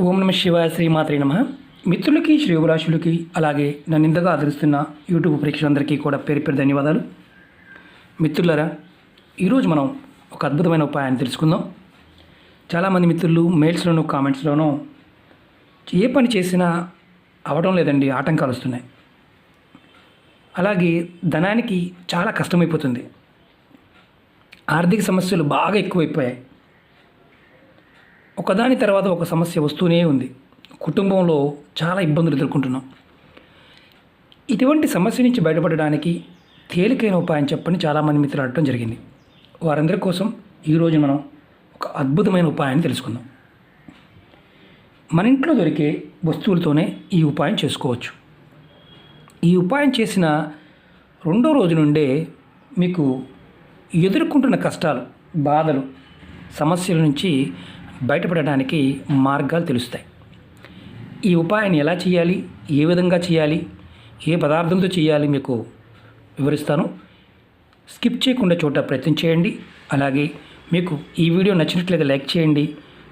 ఓం నమ శివాయ శ్రీమాత్రి నమ. మిత్రులకి శ్రేయోభిలాషులకి అలాగే నన్ను ఇంతగా ఆదరిస్తున్న యూట్యూబ్ ప్రేక్షకులందరికీ కూడా పేరు పేరు ధన్యవాదాలు. మిత్రులరా ఈరోజు మనం ఒక అద్భుతమైన ఉపాయాన్ని తెలుసుకుందాం. చాలామంది మిత్రులు మెయిల్స్లోనూ కామెంట్స్లోనూ ఏ పని చేసినా అవడం లేదండి ఆటంకాలు వస్తున్నాయి. అలాగే ధనానికి చాలా కష్టమైపోతుంది. ఆర్థిక సమస్యలు బాగా ఎక్కువైపోయాయి. ఒకదాని తర్వాత ఒక సమస్య వస్తూనే ఉంది. కుటుంబంలో చాలా ఇబ్బందులు ఎదుర్కొంటున్నాం. ఇటువంటి సమస్య నుంచి బయటపడడానికి తేలికైన ఉపాయం చెప్పని చాలామంది మిత్రులు అడటం జరిగింది. వారందరి కోసం ఈరోజు మనం ఒక అద్భుతమైన ఉపాయాన్ని తెలుసుకుందాం. మన ఇంట్లో దొరికే వస్తువులతోనే ఈ ఉపాయం చేసుకోవచ్చు. ఈ ఉపాయం చేసిన రెండో రోజు నుండే మీకు ఎదుర్కొంటున్న కష్టాలు బాధలు సమస్యల నుంచి బయటపడడానికి మార్గాలు తెలుస్తాయి. ఈ ఉపాయాన్ని ఎలా చేయాలి? ఏ విధంగా చేయాలి? ఏ పదార్థంతో చేయాలి మీకు వివరిస్తాను. స్కిప్ చేయకుండా చోట ప్రయత్నం చేయండి. అలాగే మీకు ఈ వీడియో నచ్చినట్లయితే లైక్ చేయండి.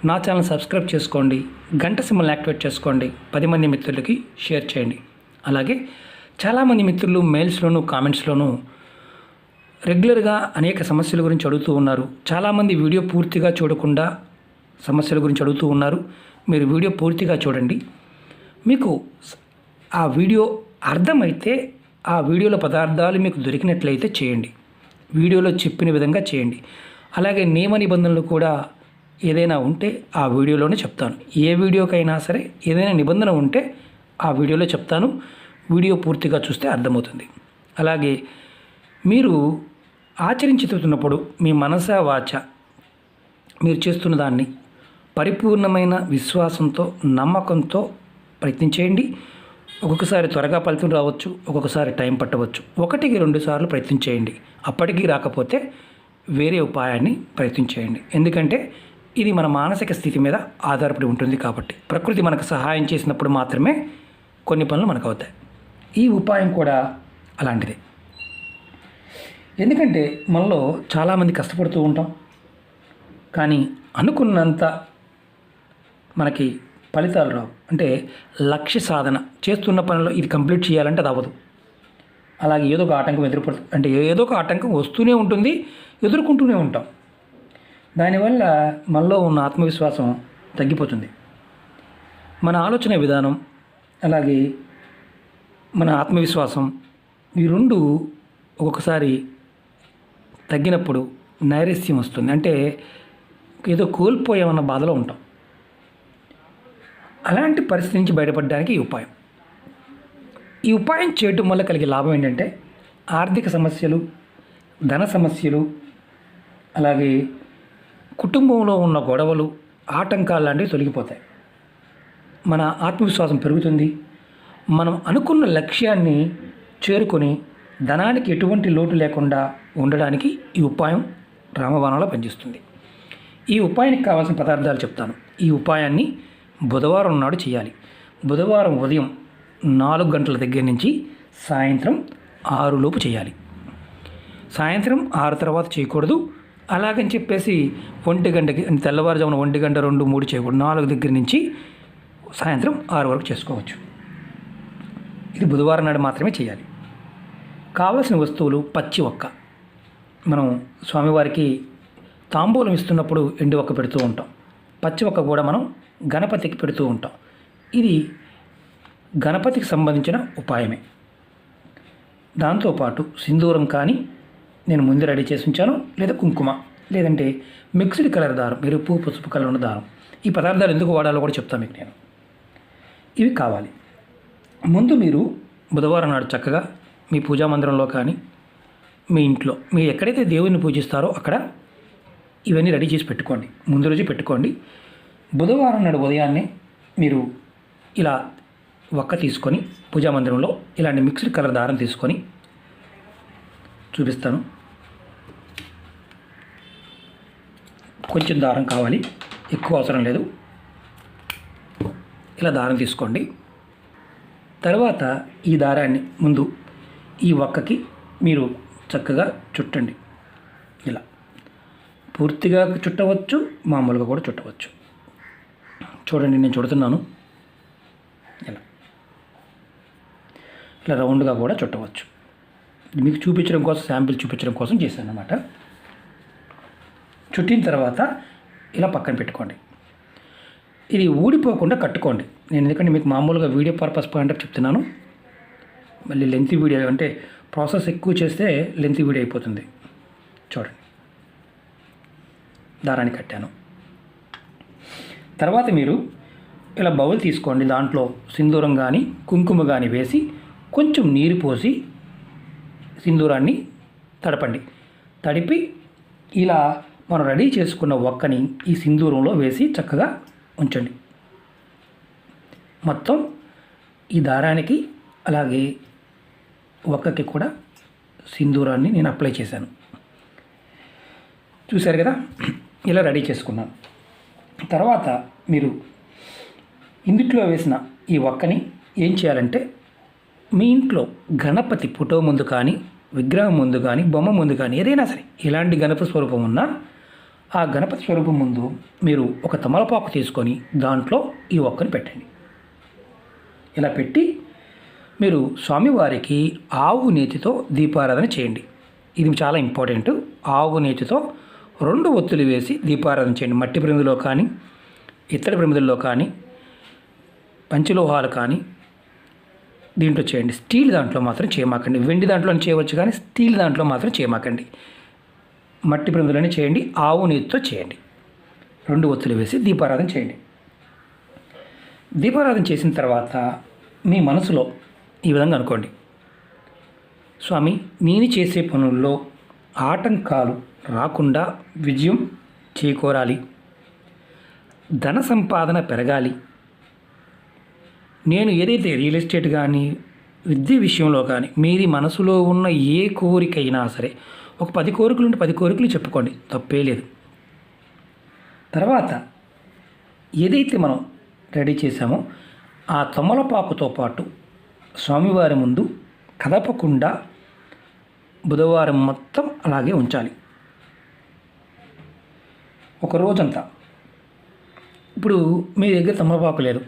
నా ఛానల్ సబ్స్క్రైబ్ చేసుకోండి. గంట సింబల్ యాక్టివేట్ చేసుకోండి. పది మంది మిత్రులకి షేర్ చేయండి. అలాగే చాలామంది మిత్రులు మెయిల్స్లోనూ కామెంట్స్లోనూ రెగ్యులర్గా అనేక సమస్యల గురించి అడుగుతూ ఉన్నారు. చాలామంది వీడియో పూర్తిగా చూడకుండా సమస్యల గురించి అడుగుతూ ఉన్నారు. మీరు వీడియో పూర్తిగా చూడండి. మీకు ఆ వీడియో అర్థమైతే ఆ వీడియోలో పదార్థాలు మీకు దొరికినట్లయితే చేయండి. వీడియోలో చెప్పిన విధంగా చేయండి. అలాగే నియమ నిబంధనలు కూడా ఏదైనా ఉంటే ఆ వీడియోలోనే చెప్తాను. ఏ వీడియోకైనా సరే ఏదైనా నిబంధన ఉంటే ఆ వీడియోలో చెప్తాను. వీడియో పూర్తిగా చూస్తే అర్థమవుతుంది. అలాగే మీరు ఆచరించుతున్నప్పుడు మీ మనస వాచ మీరు చేస్తున్న దాన్ని పరిపూర్ణమైన విశ్వాసంతో నమ్మకంతో ప్రయత్నించేయండి. ఒక్కొక్కసారి త్వరగా ఫలితం రావచ్చు ఒక్కొక్కసారి టైం పట్టవచ్చు. ఒకటికి రెండు సార్లు ప్రయత్నం చేయండి. అప్పటికీ రాకపోతే వేరే ఉపాయాన్ని ప్రయత్నం చేయండి. ఎందుకంటే ఇది మన మానసిక స్థితి మీద ఆధారపడి ఉంటుంది కాబట్టి. ప్రకృతి మనకు సహాయం చేసినప్పుడు మాత్రమే కొన్ని పనులు మనకు అవుతాయి ఈ ఉపాయం కూడా అలాంటిదే. ఎందుకంటే మనలో చాలామంది కష్టపడుతూ ఉంటాం. కానీ అనుకున్నంత మనకి ఫలితాలు రావు అంటే లక్ష్య సాధన చేస్తున్న పనిలో ఇది కంప్లీట్ చేయాలంటే అది అవ్వదు. అలాగే ఏదో ఒక ఆటంకం ఎదురుపడుతుంది అంటే ఏదో ఒక ఆటంకం వస్తూనే ఉంటుంది ఎదుర్కొంటూనే ఉంటాం. దానివల్ల మనలో ఉన్న ఆత్మవిశ్వాసం తగ్గిపోతుంది. మన ఆలోచన విధానం అలాగే మన ఆత్మవిశ్వాసం ఈ రెండు ఒక్కొక్కసారి తగ్గినప్పుడు నైరస్యం వస్తుంది. అంటే ఏదో కోల్పోయామన్న బాధలో ఉంటాం. అలాంటి పరిస్థితి నుంచి బయటపడడానికి ఈ ఉపాయం. ఈ ఉపాయం చేయటం వల్ల కలిగే లాభం ఏంటంటే ఆర్థిక సమస్యలు ధన సమస్యలు అలాగే కుటుంబంలో ఉన్న గొడవలు ఆటంకాలు లాంటివి తొలగిపోతాయి. మన ఆత్మవిశ్వాసం పెరుగుతుంది. మనం అనుకున్న లక్ష్యాన్ని చేరుకొని ధనానికి ఎటువంటి లోటు లేకుండా ఉండడానికి ఈ ఉపాయం రామబాణంలో పనిచేస్తుంది. ఈ ఉపాయానికి కావాల్సిన పదార్థాలు చెప్తాను. ఈ ఉపాయాన్ని బుధవారం నాడు చేయాలి. బుధవారం ఉదయం నాలుగు గంటల దగ్గర నుంచి సాయంత్రం ఆరులోపు చేయాలి. సాయంత్రం ఆరు తర్వాత చేయకూడదు. అలాగని చెప్పేసి ఒంటి గంటకి తెల్లవారుజామున ఒంటి గంట రెండు మూడు చేయకూడదు. నాలుగు దగ్గర నుంచి సాయంత్రం ఆరు వరకు చేసుకోవచ్చు. ఇది బుధవారం నాడు మాత్రమే చేయాలి. కావలసిన వస్తువులు పచ్చి ఒక్క. మనం స్వామివారికి తాంబూలం ఇస్తున్నప్పుడు ఎండు ఒక్క పెడుతూ ఉంటాం. పచ్చి ఒక్క కూడా మనం గణపతికి పెడుతూ ఉంటాం. ఇది గణపతికి సంబంధించిన ఉపాయమే. దాంతోపాటు సింధూరం కానీ నేను ముందు రెడీ చేసి ఉంచాను. లేదా కుంకుమ లేదంటే మిక్స్డ్ కలర్ దారం ఎరుపు పసుపు కలర్ ఉన్న దారం. ఈ పదార్థాలు ఎందుకు వాడాలో కూడా చెప్తాను మీకు నేను. ఇవి కావాలి. ముందు మీరు బుధవారం నాడు చక్కగా మీ పూజా మందిరంలో కానీ మీ ఇంట్లో మీరు ఎక్కడైతే దేవుడిని పూజిస్తారో అక్కడ ఇవన్నీ రెడీ చేసి పెట్టుకోండి. ముందు రోజు పెట్టుకోండి. బుధవారం నాడు ఉదయాన్నే మీరు ఇలా ఒక్క తీసుకొని పూజా మందిరంలో ఇలాంటి మిక్స్డ్ కలర్ దారం తీసుకొని చూపిస్తాను. కొంచెం దారం కావాలి. ఎక్కువ అవసరం లేదు. ఇలా దారం తీసుకోండి. తర్వాత ఈ దారాన్ని ముందు ఈ ఒక్కకి మీరు చక్కగా చుట్టండి. ఇలా. పూర్తిగా చుట్టవచ్చు మామూలుగా కూడా చుట్టవచ్చు. చూడండి నేను చుడుతున్నాను. ఇలా. ఇలా రౌండ్గా కూడా చుట్టవచ్చు. మీకు చూపించడం కోసం శాంపిల్ చూపించడం కోసం చేశాను అనమాట చుట్టిన తర్వాత ఇలా పక్కన పెట్టుకోండి. ఇది ఊడిపోకుండా కట్టుకోండి. నేను ఎందుకంటే మీకు మామూలుగా వీడియో పర్పస్ పాయింట్ చెప్తున్నాను. మళ్ళీ లెంత్ వీడియో అంటే ప్రాసెస్ ఎక్కువ చేస్తే లెంత్ వీడియో అయిపోతుంది. చూడండి. దారాన్ని కట్టాను. తర్వాత మీరు ఇలా బౌల్ తీసుకోండి. దాంట్లో సింధూరం కానీ కుంకుమ కానీ వేసి కొంచెం నీరు పోసి సింధూరాన్ని తడపండి. తడిపి ఇలా మనం రెడీ చేసుకున్న ఒక్కని ఈ సింధూరంలో వేసి చక్కగా ఉంచండి. మొత్తం ఈ దారానికి అలాగే ఒక్కకి కూడా సింధూరాన్ని నేను అప్లై చేశాను. చూశారు కదా? ఇలా రెడీ చేసుకున్నాను తర్వాత మీరు ఇందుట్లో వేసిన ఈ ఒక్కని ఏం చేయాలంటే మీ ఇంట్లో గణపతి ఫోటో ముందు కానీ విగ్రహం ముందు కానీ బొమ్మ ముందు కానీ ఏదైనా సరే ఎలాంటి గణపతి స్వరూపం ఉన్నా ఆ గణపతి స్వరూపం ముందు మీరు ఒక తమలపాకు తీసుకొని దాంట్లో ఈ ఒక్కని పెట్టండి. ఇలా పెట్టి మీరు స్వామివారికి ఆవు నేతితో దీపారాధన చేయండి. ఇది చాలా ఇంపార్టెంట్. ఆవు నేతితో రెండు ఒత్తులు వేసి దీపారాధన చేయండి. మట్టి ప్రమిదిలో కానీ ఇత్తడి ప్రమిదుల్లో కానీ పంచలోహాలు కానీ దీంట్లో చేయండి. స్టీల్ దాంట్లో మాత్రం చేయమాకండి. వెండి దాంట్లో చేయవచ్చు కానీ స్టీల్ దాంట్లో మాత్రం చేయమాకండి. మట్టి ప్రమిదలని చేయండి. ఆవు నీతితో చేయండి. రెండు ఒత్తులు వేసి దీపారాధన చేయండి. దీపారాధన చేసిన తర్వాత మీ మనసులో ఈ విధంగా అనుకోండి. స్వామి నేను చేసే పనుల్లో ఆటంకాలు రాకుండా విజయం చేకూరాలి. ధన సంపాదన పెరగాలి. నేను ఏదైతే రియల్ ఎస్టేట్ కానీ విద్య విషయంలో కానీ మీది మనసులో ఉన్న ఏ కోరికైనా సరే ఒక పది కోరికలు ఉంటే పది కోరికలు చెప్పుకోండి తప్పే లేదు. తర్వాత ఏదైతే మనం రెడీ చేశామో ఆ తమలపాకుతో పాటు స్వామివారి ముందు కదపకుండా బుధవారం మొత్తం అలాగే ఉంచాలి. ఒక రోజంతా. ఇప్పుడు మీ దగ్గర తమలపాకు లేదు.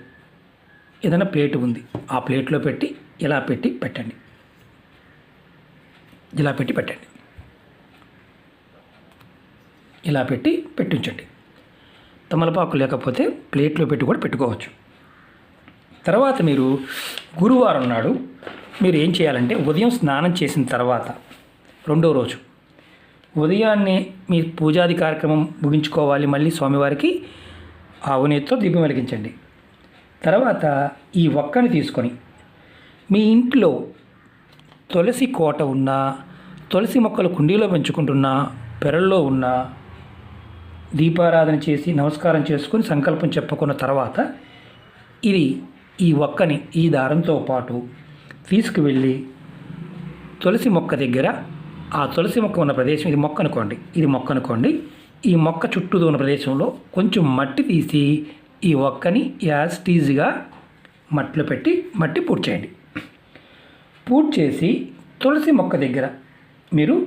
ఏదైనా ప్లేట్ ఉంది. ఆ ప్లేట్లో పెట్టి ఇలా పెట్టి పెట్టండి. ఇలా పెట్టి పెట్టండి. ఇలా పెట్టి పెట్టించండి. తమలపాకు లేకపోతే ప్లేట్లో పెట్టి కూడా పెట్టుకోవచ్చు. తర్వాత మీరు గురువారం నాడు మీరు ఏం చేయాలంటే ఉదయం స్నానం చేసిన తర్వాత రెండో రోజు ఉదయాన్నే మీ పూజాది కార్యక్రమం ముగించుకోవాలి. మళ్ళీ స్వామివారికి ఆవునేతితో దీపం వెలిగించండి. తర్వాత ఈ ఒక్కని తీసుకొని మీ ఇంట్లో తులసి కోట ఉన్నా తులసి మొక్కలు కుండీలో పెంచుకుంటున్నా పెరల్లో ఉన్న దీపారాధన చేసి నమస్కారం చేసుకుని సంకల్పం చెప్పుకున్న తర్వాత ఇది ఈ ఒక్కని ఈ దారంతో పాటు తీసుకువెళ్ళి తులసి మొక్క దగ్గర ఆ తులసి మొక్క ఉన్న ప్రదేశం ఇది మొక్క అనుకోండి. ఇది మొక్క అనుకోండి. ఈ మొక్క చుట్టూ ఉన్న ప్రదేశంలో కొంచెం మట్టి తీసి ఈ ఒక్కని యాజ్ టీజ్గా మట్టిలో పెట్టి మట్టి పూర్తి చేయండి. పూర్తి చేసి తులసి మొక్క దగ్గర మీరు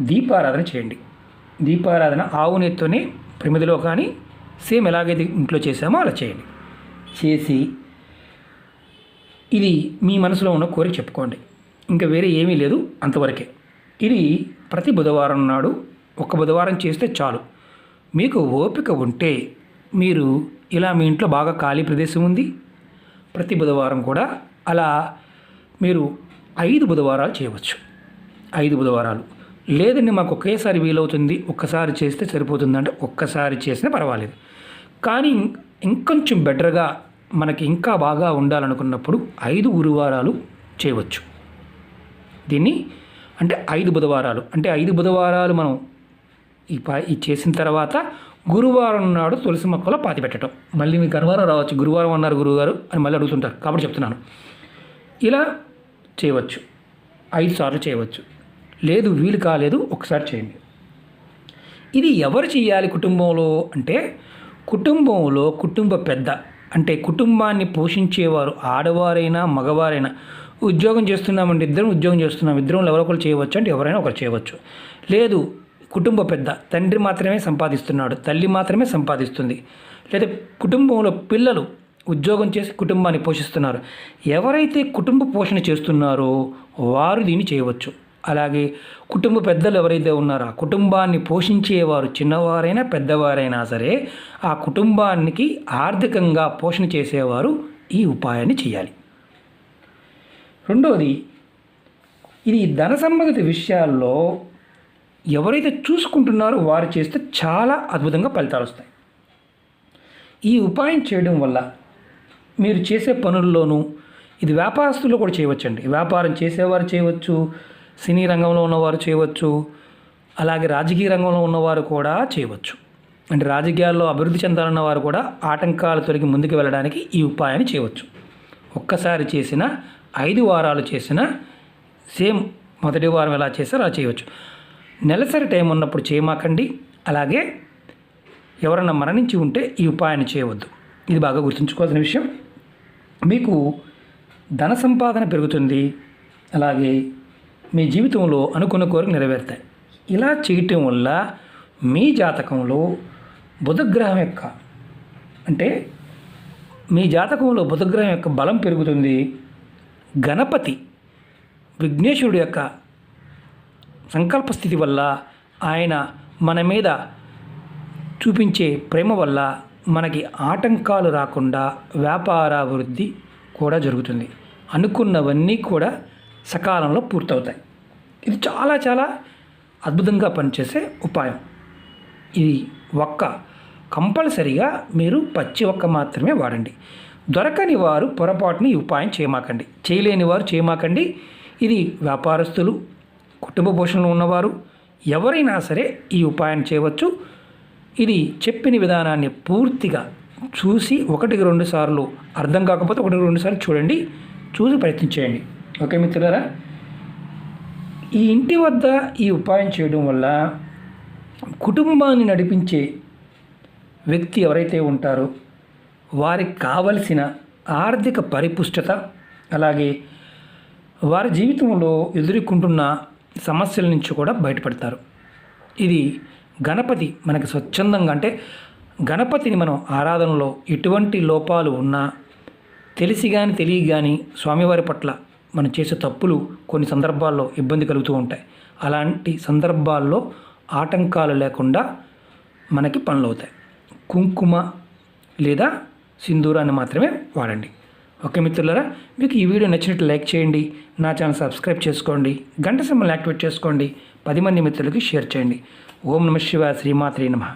దీపారాధన చేయండి. దీపారాధన ఆవు నెత్తోనే ప్రమిదిలో కానీ సేమ్ ఎలాగైతే ఇంట్లో చేసామో అలా చేయండి. చేసి ఇది మీ మనసులో ఉన్న కోరిక చెప్పుకోండి. ఇంకా వేరే ఏమీ లేదు అంతవరకే. ఇది ప్రతి బుధవారం నాడు ఒక బుధవారం చేస్తే చాలు. మీకు ఓపిక ఉంటే మీరు ఇలా మీ ఇంట్లో బాగా ఖాళీ ప్రదేశం ఉంది. ప్రతి బుధవారం కూడా అలా మీరు ఐదు బుధవారాలు చేయవచ్చు. ఐదు బుధవారాలు. లేదండి మాకు ఒకేసారి వీలవుతుంది. ఒక్కసారి చేస్తే సరిపోతుందంటే ఒక్కసారి చేసినా పర్వాలేదు. కానీ ఇంకొంచెం బెటర్గా మనకి ఇంకా బాగా ఉండాలనుకున్నప్పుడు ఐదు గురువారాలు చేయవచ్చు. దీన్ని అంటే ఐదు బుధవారాలు. అంటే ఐదు బుధవారాలు మనం ఈ పా ఈ చేసిన తర్వాత గురువారం నాడు తులసి మొక్కలో పాతి పెట్టడం మళ్ళీ మీకు అనువారం రావచ్చు. గురువారం అన్నారు గురువుగారు అని మళ్ళీ అడుగుతుంటారు. కాబట్టి చెప్తున్నాను. ఇలా చేయవచ్చు. ఐదు సార్లు చేయవచ్చు. లేదు వీలు కాలేదు ఒకసారి చేయండి. ఇది ఎవరు చేయాలి కుటుంబంలో అంటే కుటుంబంలో కుటుంబ పెద్ద. అంటే కుటుంబాన్ని పోషించేవారు ఆడవారైనా మగవారైనా ఉద్యోగం చేస్తున్నామండి ఇద్దరం ఉద్యోగం చేస్తున్నాం. ఇద్దరం ఎవరో ఒకరు చేయవచ్చు అంటే ఎవరైనా ఒకరు చేయవచ్చు. లేదు కుటుంబ పెద్ద తండ్రి మాత్రమే సంపాదిస్తున్నాడు తల్లి మాత్రమే సంపాదిస్తుంది. లేదా కుటుంబంలో పిల్లలు ఉద్యోగం చేసి కుటుంబాన్ని పోషిస్తున్నారు. ఎవరైతే కుటుంబ పోషణ చేస్తున్నారో వారు దీన్ని చేయవచ్చు. అలాగే కుటుంబ పెద్దలు ఎవరైతే ఉన్నారో ఆ కుటుంబాన్ని పోషించేవారు చిన్నవారైనా పెద్దవారైనా సరే ఆ కుటుంబానికి ఆర్థికంగా పోషణ చేసేవారు ఈ ఉపాయాన్ని చేయాలి. రెండవది ఇది ధన సంబంధిత విషయాల్లో ఎవరైతే చూసుకుంటున్నారో వారు చేస్తే చాలా అద్భుతంగా ఫలితాలు వస్తాయి. ఈ ఉపాయం చేయడం వల్ల మీరు చేసే పనుల్లోనూ ఇది వ్యాపారస్తులు కూడా చేయవచ్చండి. వ్యాపారం చేసేవారు చేయవచ్చు సినీ రంగంలో ఉన్నవారు చేయవచ్చు అలాగే రాజకీయ రంగంలో ఉన్నవారు కూడా చేయవచ్చు. అంటే రాజకీయాల్లో అభివృద్ధి చెందాలన్న వారు కూడా ఆటంకాలు తొలగి ముందుకు వెళ్ళడానికి ఈ ఉపాయాన్ని చేయవచ్చు. ఒక్కసారి చేసిన ఐదు వారాలు చేసిన సేమ్ మొదటి వారం ఎలా చేస్తారో అలా చేయవచ్చు. నెలసరి టైం ఉన్నప్పుడు చేయమాకండి. అలాగే ఎవరైనా మరణించి ఉంటే ఈ ఉపాయాన్ని చేయవద్దు. ఇది బాగా గుర్తుంచుకోవాల్సిన విషయం. మీకు ధన సంపాదన పెరుగుతుంది. అలాగే మీ జీవితంలో అనుకున్న కోరిక నెరవేరుతాయి. ఇలా చేయటం వల్ల మీ జాతకంలో బుధగ్రహం యొక్క అంటే మీ జాతకంలో బుధగ్రహం యొక్క బలం పెరుగుతుంది. గణపతి విఘ్నేశ్వరుడు యొక్క సంకల్ప స్థితి వల్ల ఆయన మన మీద చూపించే ప్రేమ వల్ల మనకి ఆటంకాలు రాకుండా వ్యాపారాభివృద్ధి కూడా జరుగుతుంది. అనుకున్నవన్నీ కూడా సకాలంలో పూర్తవుతాయి. ఇది చాలా చాలా అద్భుతంగా పనిచేసే ఉపాయం. ఇది ఒక్క కంపల్సరిగా మీరు పచ్చి ఒక్క మాత్రమే వాడండి. దొరకని వారు పొరపాటుని ఈ ఉపాయం చేయమాకండి. చేయలేని వారు చేయమాకండి. ఇది వ్యాపారస్తులు కుటుంబ పోషణలో ఉన్నవారు ఎవరైనా సరే ఈ ఉపాయం చేయవచ్చు. ఇది చెప్పిన విధానాన్ని పూర్తిగా చూసి ఒకటికి రెండు సార్లు అర్థం కాకపోతే ఒకటికి రెండు సార్లు చూడండి చూసి ప్రయత్నించేయండి ఓకే మిత్రులారా? ఈ ఇంటి వద్ద ఈ ఉపాయం చేయడం వల్ల కుటుంబాన్ని నడిపించే వ్యక్తి ఎవరైతే ఉంటారో వారికి కావలసిన ఆర్థిక పరిపుష్టత అలాగే వారి జీవితంలో ఎదుర్కొంటున్న సమస్యల నుంచి కూడా బయటపడతారు. ఇది గణపతి మనకి స్వచ్ఛందంగా అంటే గణపతిని మనం ఆరాధనలో ఎటువంటి లోపాలు ఉన్నా తెలిసి కానీ తెలియ కానీ స్వామివారి పట్ల మనం చేసే తప్పులు కొన్ని సందర్భాల్లో ఇబ్బంది కలుగుతూ ఉంటాయి. అలాంటి సందర్భాల్లో ఆటంకాలు లేకుండా మనకి పనులు అవుతాయి కుంకుమ లేదా సింధూరాన్ని మాత్రమే వాడండి. ఓకే మిత్రులారా మీకు ఈ వీడియో నచ్చినట్టు లైక్ చేయండి నా ఛానల్ సబ్స్క్రైబ్ చేసుకోండి గంట సింబల్ యాక్టివేట్ చేసుకోండి పది మంది మిత్రులకి షేర్ చేయండి. ఓం నమ శివ శ్రీమాత్రి నమః.